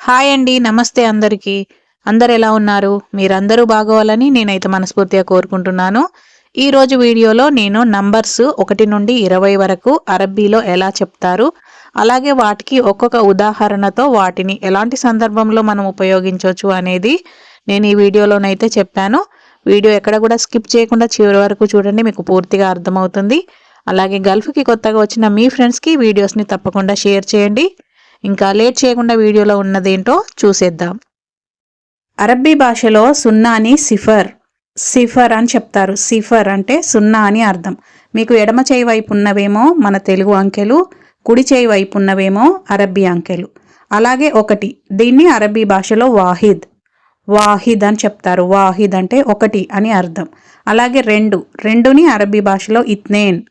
Hi అండి నమస్తే అందరికీ. అందరు ఎలా ఉన్నారు? మీరందరూ బాగోవాలని నేనైతే మనస్ఫూర్తిగా కోరుకుంటున్నాను. ఈరోజు వీడియోలో నేను నంబర్స్ ఒకటి నుండి ఇరవై వరకు అరబ్బీలో ఎలా చెప్తారు అలాగే వాటికి ఒక్కొక్క ఉదాహరణతో వాటిని ఎలాంటి సందర్భంలో మనం ఉపయోగించవచ్చు అనేది నేను ఈ వీడియోలోనైతే చెప్పాను. వీడియో ఎక్కడ కూడా స్కిప్ చేయకుండా చివరి వరకు చూడండి మీకు పూర్తిగా అర్థమవుతుంది. అలాగే గల్ఫ్కి కొత్తగా వచ్చిన మీ ఫ్రెండ్స్కి వీడియోస్ని తప్పకుండా షేర్ చేయండి. ఇంకా లేట్ చేయకుండా వీడియోలో ఉన్నదేంటో చూసేద్దాం. అరబ్బీ భాషలో సున్నాని సిఫర్ సిఫర్ అని చెప్తారు. సిఫర్ అంటే సున్నా అని అర్థం. మీకు ఎడమ చేయి వైపు ఉన్నవేమో మన తెలుగు అంకెలు కుడి చేయి వైపు ఉన్నవేమో అరబ్బీ అంకెలు. అలాగే ఒకటి దీన్ని అరబ్బీ భాషలో వాహిద్ వాహిద్ అని చెప్తారు. వాహిద్ అంటే ఒకటి అని అర్థం. అలాగే రెండు రెండుని అరబ్బీ భాషలో ఇత్నేన్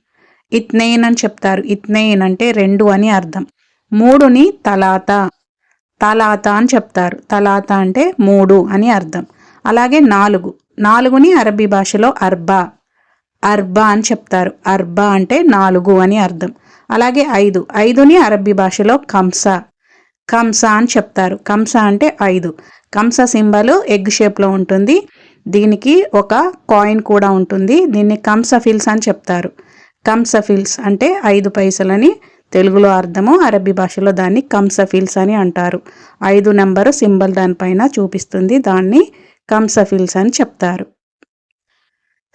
ఇత్నేన్ అని చెప్తారు. ఇత్నేన్ అంటే రెండు అని అర్థం. మూడుని తలాత. తలాత అని చెప్తారు. తలాత అంటే మూడు అని అర్థం. అలాగే నాలుగు. నాలుగుని అరబీ భాషలో అర్బా. అర్బా అని చెప్తారు. అర్బా అంటే నాలుగు అని అర్థం. అలాగే ఐదు. ఐదుని అరబీ భాషలో కంస. కంస అని చెప్తారు. కంస అంటే ఐదు. కంస సింబల్ ఎగ్ షేప్లో ఉంటుంది. దీనికి ఒక కాయిన్ కూడా ఉంటుంది. దీన్ని కంసఫిల్స్ అని చెప్తారు. కంసఫిల్స్ అంటే ఐదు పైసలని తెలుగులో అర్థము అరబీ భాషలో దాన్ని కంసఫిల్స్ అని అంటారు. ఐదు నెంబరు సింబల్ దానిపైన చూపిస్తుంది దాన్ని కంసఫిల్స్ అని చెప్తారు.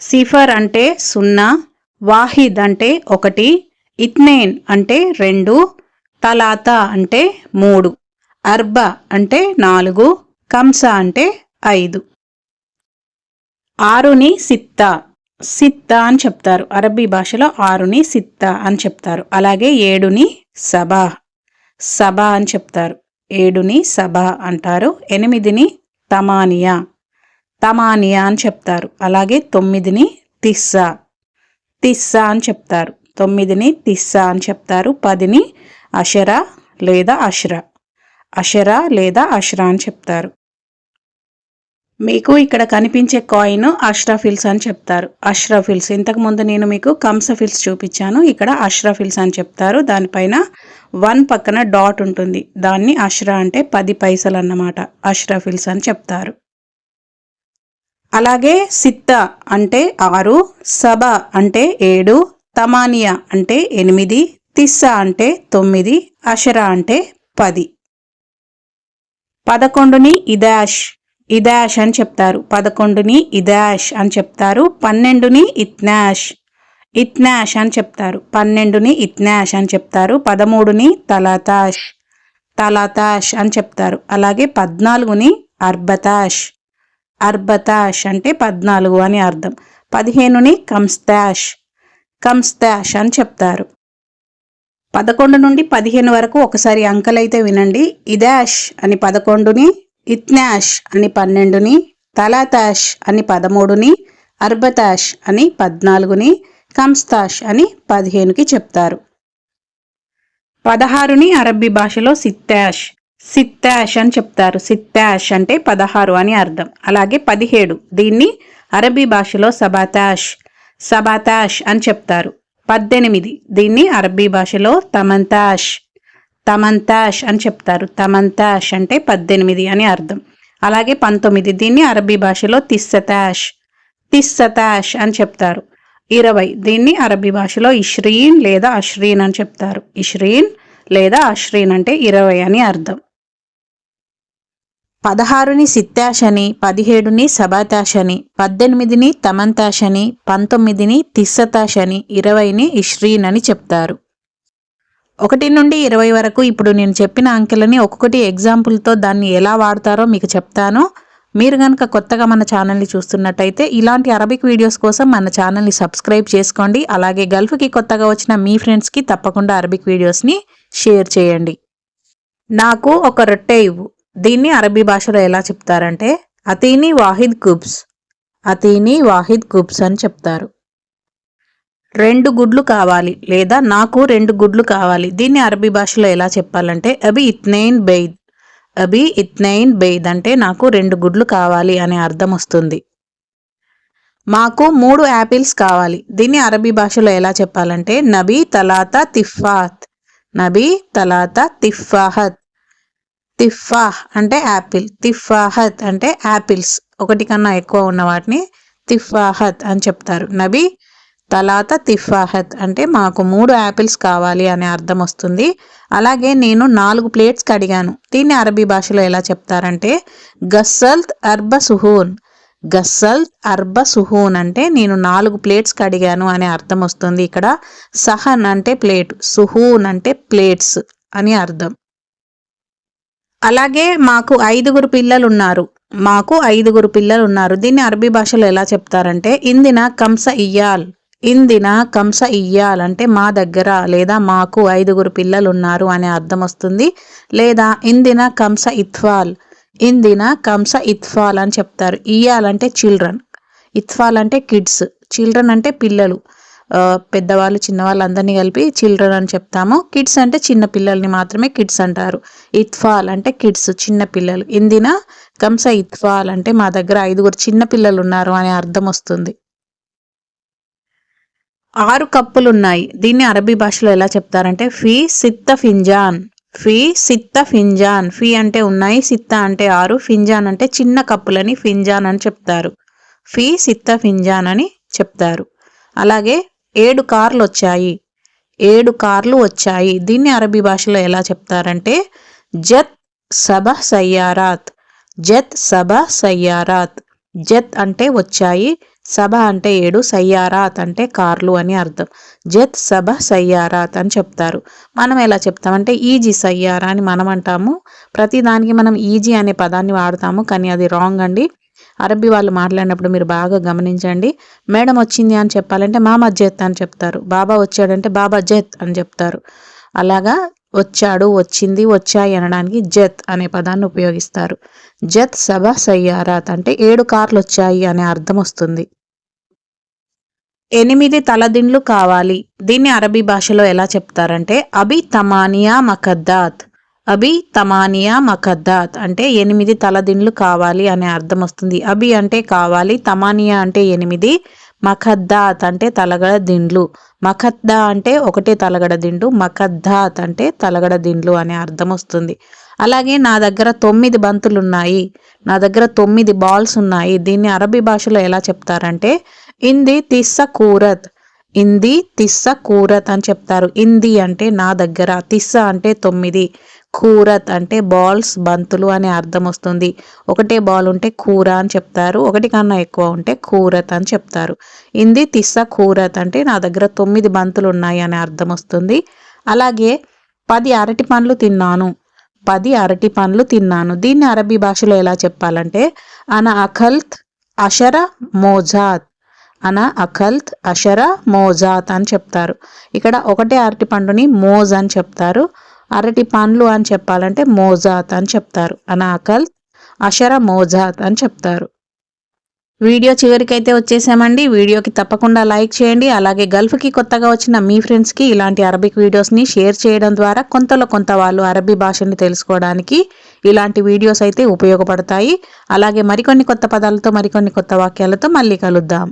సిఫర్ అంటే సున్నా వాహిద్ అంటే ఒకటి ఇత్నేన్ అంటే రెండు తలాత అంటే మూడు అర్బ అంటే నాలుగు కంస అంటే ఐదు. ఆరుని సిత్తా. సిత్తా అని చెప్తారు. అరబీ భాషలో ఆరుని సిత్తా అని చెప్తారు. అలాగే ఏడుని సభా సభా అని చెప్తారు. ఏడుని సభ అంటారు. ఎనిమిదిని తమానియా తమానియా అని చెప్తారు. అలాగే తొమ్మిదిని తిస్సా తిస్సా అని చెప్తారు. తొమ్మిదిని తిస్సా అని చెప్తారు. పదిని అషరా లేదా అష్రా అషరా లేదా అష్రా అని చెప్తారు. మీకు ఇక్కడ కనిపించే కాయిన్ అష్రాఫిల్స్ అని చెప్తారు. అష్రాఫిల్స్ ఇంతకు ముందు నేను మీకు కంసఫిల్స్ చూపించాను. ఇక్కడ అష్రాఫిల్స్ అని చెప్తారు. దానిపైన వన్ పక్కన డాట్ ఉంటుంది. దాన్ని అష్రా అంటే పది పైసలు అన్నమాట. అష్రాఫిల్స్ అని చెప్తారు. అలాగే సిత్త అంటే ఆరు సబ అంటే ఏడు తమానియా అంటే ఎనిమిది తిస్సా అంటే తొమ్మిది అషరా అంటే పది. పదకొండుని ఇదాష్ ఇదాష్ అని చెప్తారు. పదకొండుని ఇదాష్ అని చెప్తారు. పన్నెండుని ఇత్నాష్ ఇత్నాష్ అని చెప్తారు. పన్నెండుని ఇత్నాష్ అని చెప్తారు. పదమూడుని తలాతాష్ తలాతాష్ అని చెప్తారు. అలాగే పద్నాలుగుని అర్బతాష్ అర్బతాష్ అంటే పద్నాలుగు అని అర్థం. పదిహేనుని కంస్తాష్ కంస్తాష్ అని చెప్తారు. పదకొండు నుండి పదిహేను వరకు ఒకసారి అంకలైతే వినండి. ఇదాష్ అని పదకొండుని ఇత్నాష్ అని పన్నెండుని తలాతాష్ అని పదమూడుని అర్బతాష్ అని పద్నాలుగుని కంస్తాష్ అని పదిహేనుకి చెప్తారు. పదహారుని అరబ్బీ భాషలో సిత్తాష్. సిత్తాష్ అని చెప్తారు. సిత్తాష్ అంటే పదహారు అని అర్థం. అలాగే పదిహేడు. దీన్ని అరబీ భాషలో సబాతాష్ సబాతాష్ అని చెప్తారు. పద్దెనిమిది. దీన్ని అరబ్బీ భాషలో తమంతాష్ తమంతాష్ అని చెప్తారు. తమంతాష్ అంటే పద్దెనిమిది అని అర్థం. అలాగే పంతొమ్మిది దీన్ని అరబీ భాషలో తిస్సతాష్. తిస్సతాష్ అని చెప్తారు. ఇరవై దీన్ని అరబీ భాషలో ఇష్రీన్ లేదా అష్రీన్ అని చెప్తారు. ఇష్రీన్ లేదా అష్రీన్ అంటే ఇరవై అని అర్థం. పదహారుని సిత్తాష్ అని పదిహేడుని సబాతాష్ అని పద్దెనిమిదిని తమంతాష్ అని పంతొమ్మిదిని తిస్సతాష్ అని ఇరవైని ఇష్రీన్ అని చెప్తారు. ఒకటి నుండి ఇరవై వరకు ఇప్పుడు నేను చెప్పిన అంకెలని ఒక్కొక్కటి ఎగ్జాంపుల్తో దాన్ని ఎలా వాడతారో మీకు చెప్తాను. మీరు కనుక కొత్తగా మన ఛానల్ని చూస్తున్నట్టయితే ఇలాంటి అరబిక్ వీడియోస్ కోసం మన ఛానల్ని సబ్స్క్రైబ్ చేసుకోండి. అలాగే గల్ఫ్కి కొత్తగా వచ్చిన మీ ఫ్రెండ్స్కి తప్పకుండా అరబిక్ వీడియోస్ని షేర్ చేయండి. నాకు ఒక రొట్టె ఇవ్వు. దీన్ని అరబీ భాషలో ఎలా చెప్తారంటే అతీని వాహిద్ కుబ్స్ అతీని వాహిద్ కుబ్స్ అని చెప్తారు. రెండు గుడ్లు కావాలి లేదా నాకు రెండు గుడ్లు కావాలి. దీన్ని అరబీ భాషలో ఎలా చెప్పాలంటే అబి ఇత్నైన్ బెయిద్. అబి ఇత్నైన్ బెయిద్ అంటే నాకు రెండు గుడ్లు కావాలి అనే అర్థం వస్తుంది. మాకు మూడు యాపిల్స్ కావాలి. దీన్ని అరబీ భాషలో ఎలా చెప్పాలంటే నబీ తలాత తిఫాత్ నబీ తలాత తిఫాహత్ తిఫాహ్ అంటే యాపిల్. తిఫాహత్ అంటే యాపిల్స్. ఒకటి కన్నా ఎక్కువ ఉన్న వాటిని తిఫాహత్ అని చెప్తారు. నబీ తలాత తిఫాహత్ అంటే మాకు మూడు యాపిల్స్ కావాలి అనే అర్థం వస్తుంది. అలాగే నేను నాలుగు ప్లేట్స్ అడిగాను దీన్ని అరబీ భాషలో ఎలా చెప్తారంటే గస్సల్త్ అర్బ సుహూన్. గస్సల్త్ అర్బ సుహూన్ అంటే నేను నాలుగు ప్లేట్స్ కడిగాను అనే అర్థం వస్తుంది ఇక్కడ. సహన్ అంటే ప్లేట్ సుహూన్ అంటే ప్లేట్స్ అని అర్థం. అలాగే మాకు ఐదుగురు పిల్లలు ఉన్నారు మాకు ఐదుగురు పిల్లలు ఉన్నారు దీన్ని అరబీ భాషలో ఎలా చెప్తారంటే ఇందిన కంస ఇయ్యాల్. ఇందిన కంస ఇయ్యాలంటే మా దగ్గర లేదా మాకు ఐదుగురు పిల్లలు ఉన్నారు అనే అర్థం వస్తుంది. లేదా ఇందిన కంస ఇత్వాల్. ఇందిన కంస ఇత్ఫాల్ అని చెప్తారు. ఇయ్యాలంటే చిల్డ్రన్. ఇత్ఫాల్ అంటే కిడ్స్. చిల్డ్రన్ అంటే పిల్లలు. పెద్దవాళ్ళు చిన్నవాళ్ళు అందరినీ కలిపి చిల్డ్రన్ అని చెప్తాము. కిడ్స్ అంటే చిన్న పిల్లల్ని మాత్రమే కిడ్స్ అంటారు. ఇత్ఫాల్ అంటే కిడ్స్ చిన్న పిల్లలు. ఇందిన కంస ఇత్ఫాల్ అంటే మా దగ్గర ఐదుగురు చిన్న పిల్లలు ఉన్నారు అనే అర్థం వస్తుంది. ఆరు కప్పులు ఉన్నాయి దీన్ని అరబీ భాషలో ఎలా చెప్తారంటే ఫీ సిత్త ఫింజాన్. ఫీ సిత్త ఫింజాన్. ఫీ అంటే ఉన్నాయి సిత్త అంటే ఆరు ఫింజాన్ అంటే చిన్న కప్పులని ఫింజాన్ అని చెప్తారు. ఫీ సిత్త ఫింజాన్ అని చెప్తారు. అలాగే ఏడు కార్లు వచ్చాయి. ఏడు కార్లు వచ్చాయి. దీన్ని అరబీ భాషలో ఎలా చెప్తారంటే జత్ సబ సయ్యారాత్. జత్ సభ సయ్యారాత్. జత్ అంటే వచ్చాయి సభ అంటే ఏడు సయ్యారాత్ అంటే కార్లు అని అర్థం. జత్ సభ సయ్యారాత్ అని చెప్తారు. మనం ఎలా చెప్తామంటే ఈజీ సయ్యారా అని మనం అంటాము. ప్రతిదానికి మనం ఈజీ అనే పదాన్ని వాడతాము. కానీ అది రాంగ్ అండి. అరబ్బీ వాళ్ళు మాట్లాడినప్పుడు మీరు బాగా గమనించండి. మేడం వచ్చింది అని చెప్పాలంటే మామ జెత్ అని చెప్తారు. బాబా వచ్చాడంటే బాబా జత్ అని చెప్తారు. అలాగా వచ్చాడు వచ్చింది వచ్చాయి అనడానికి జత్ అనే పదాన్ని ఉపయోగిస్తారు. జత్ సభ సయ్యారాత్ అంటే ఏడు కార్లు వచ్చాయి అనే అర్థం వస్తుంది. ఎనిమిది తలదిండ్లు కావాలి. దీన్ని అరబీ భాషలో ఎలా చెప్తారంటే అబి తమానియా మకద్దాత్. అబి తమానియా మకద్దాత్ అంటే ఎనిమిది తలదిండ్లు కావాలి అనే అర్థం వస్తుంది. అబి అంటే కావాలి తమానియా అంటే ఎనిమిది మఖద్దాత్ అంటే తలగడ దిండ్లు. మఖద్దా అంటే ఒకటే తలగడ దిండు మఖద్దాత్ అంటే తలగడ దిండ్లు అనే అర్థం వస్తుంది. అలాగే నా దగ్గర తొమ్మిది బంతులు ఉన్నాయి నా దగ్గర తొమ్మిది బాల్స్ ఉన్నాయి. దీన్ని అరబీ భాషలో ఎలా చెప్తారంటే ఇంది తిస్స కూరత్. ఇంది తిస్స కూరత్ అని చెప్తారు. ఇంది అంటే నా దగ్గర తిస్స అంటే తొమ్మిది. కూరత్ అంటే బాల్స్ బంతులు అనే అర్థం వస్తుంది. ఒకటే బాల్ ఉంటే కూర అని చెప్తారు ఒకటి కన్నా ఎక్కువ ఉంటే కూరత్ అని చెప్తారు. ఇంది తిస్స కూరత్ అంటే నా దగ్గర తొమ్మిది బంతులు ఉన్నాయి అనే అర్థం వస్తుంది. అలాగే పది అరటి పండ్లు తిన్నాను. పది అరటి పండ్లు తిన్నాను. దీన్ని అరబీ భాషలో ఎలా చెప్పాలంటే అన అఖల్త్ అషర మోజాత్. అన అఖల్త్ అషర మోజాత్ అని చెప్తారు. ఇక్కడ ఒకటే అరటి పండుని మోజ్ అని చెప్తారు. అరటి పండ్లు అని చెప్పాలంటే మోజాత్ అని చెప్తారు. అనాకల్ అషర మోజాత్ అని చెప్తారు. వీడియో చివరికైతే వచ్చేసామండి. వీడియోకి తప్పకుండా లైక్ చేయండి. అలాగే గల్ఫ్కి కొత్తగా వచ్చిన మీ ఫ్రెండ్స్కి ఇలాంటి అరబిక్ వీడియోస్ని షేర్ చేయడం ద్వారా కొంతలో కొంత వాళ్ళు అరబీ భాషని తెలుసుకోవడానికి ఇలాంటి వీడియోస్ అయితే ఉపయోగపడతాయి. అలాగే మరికొన్ని కొత్త పదాలతో మరికొన్ని కొత్త వాక్యాలతో మళ్ళీ కలుద్దాం.